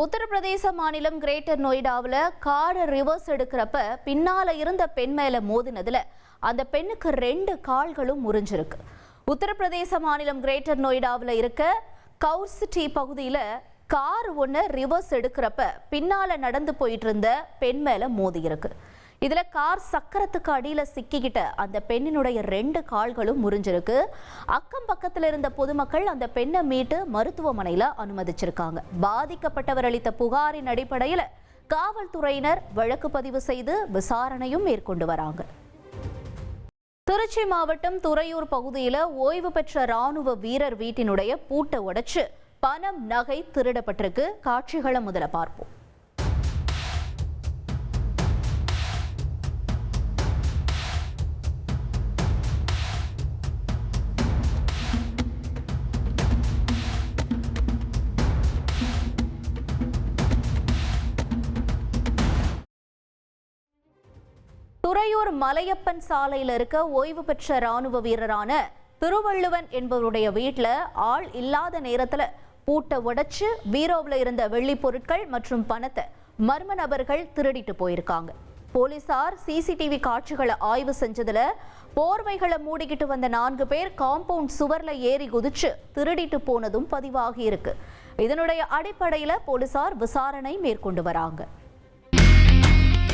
உத்தரப்பிரதேச மாநிலம் கிரேட்டர் நொய்டாவில் காரை ரிவர்ஸ் எடுக்கிறப்ப பின்னால் இருந்த பெண் மேலே மோதினதில் அந்த பெண்ணுக்கு ரெண்டு கால்களும் முறிஞ்சிருக்கு. உத்தரப்பிரதேச மாநிலம் கிரேட்டர் நொய்டாவில் இருக்க கவுர்சிட்டி பகுதியில் கார் ஒன்று ரிவர்ஸ் எடுக்கிறப்ப பின்னால் நடந்து போயிட்டு இருந்த பெண் மேலே மோதி இருக்கு இதில் கார் சக்கரத்துக்கு அடியில் சிக்கிக்கிட்ட அந்த பெண்ணினுடைய ரெண்டு கால்களும் முறிஞ்சிருக்கு. அக்கம் பக்கத்தில் இருந்த பொதுமக்கள் அந்த பெண்ணை மீட்டு மருத்துவமனையில் அனுமதிச்சிருக்காங்க. பாதிக்கப்பட்டவர் அளித்த புகாரின் அடிப்படையில் காவல்துறையினர் வழக்கு பதிவு செய்து விசாரணையும் மேற்கொண்டு வராங்க. திருச்சி மாவட்டம் துறையூர் பகுதியில் ஓய்வு பெற்ற ராணுவ வீரர் வீட்டினுடைய பூட்டை உடைச்சு பணம் நகை திருடப்பட்டிருக்கு. காட்சிகளை முதல்ல பார்ப்போம். துறையூர் மலையப்பன் சாலையில் இருக்க ஓய்வு பெற்ற ராணுவ வீரரான திருவள்ளுவன் என்பவருடைய வீட்டில் ஆள் இல்லாத நேரத்தில் பூட்டை உடைச்சு பீரோவில் இருந்த வெள்ளி பொருட்கள் மற்றும் பணத்தை மர்ம நபர்கள் திருடிட்டு போயிருக்காங்க. போலீசார் சிசிடிவி காட்சிகளை ஆய்வு செஞ்சதுல போர்வைகளை மூடிக்கிட்டு வந்த நான்கு பேர் காம்பவுண்ட் சுவர்ல ஏறி குதிச்சு திருடிட்டு போனதும் பதிவாகி இருக்கு. இதனுடைய அடிப்படையில போலீசார் விசாரணை மேற்கொண்டு வராங்க.